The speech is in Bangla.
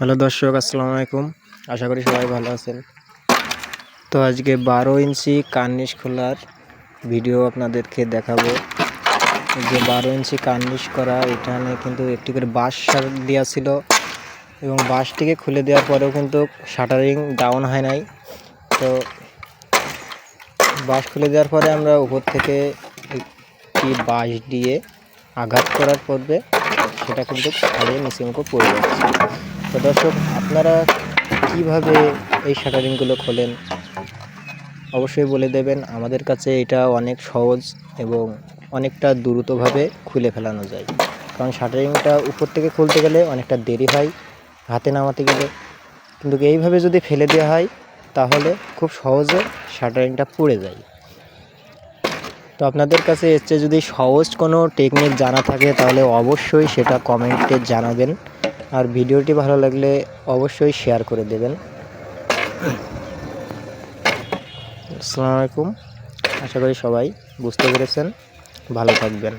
হ্যালো দর্শক, আসসালামু আলাইকুম। আশা করি সবাই ভালো আছেন। তো আজকে বারো ইঞ্চি কার্নিশ খোলার ভিডিও আপনাদেরকে দেখাবো। যে বারো ইঞ্চি কার্নিশ করা, এখানে কিন্তু একটি করে বাঁশ দেওয়া ছিল এবং বাঁশটিকে খুলে দেওয়ার পরেও কিন্তু শাটারিং ডাউন হয় নাই। তো বাঁশ খুলে দেওয়ার পরে আমরা উপর থেকে একটি বাঁশ দিয়ে আঘাত করার পূর্বে সেটা কিন্তু ছাড়িয়ে নিচে পড়ে যাচ্ছে। তো দর্শক, আপনারা কীভাবে এই শাটারিংগুলো খোলেন? অবশ্যই বলে দেবেন, আমাদের কাছে এটা অনেক সহজ এবং অনেকটা দ্রুতভাবে খুলে ফেলানো যায়। কারণ শাটারিংটা উপর থেকে খুলতে গেলে অনেকটা দেরি হয় হাতে নামাতে গেলে। কিন্তু এইভাবে যদি ফেলে দেওয়া হয়, তাহলে খুব সহজে শাটারিংটা পড়ে যায়। তো আপনাদের কাছে চেয়ে যদি সহজ কোনো টেকনিক জানা থাকে, তাহলে অবশ্যই সেটা কমেন্টে জানাবেন। আর ভিডিওটি ভালো লাগলে অবশ্যই শেয়ার করে দেবেন। আসসালামু আলাইকুম। আশা করি সবাই বুঝতে পেরেছেন। ভালো থাকবেন।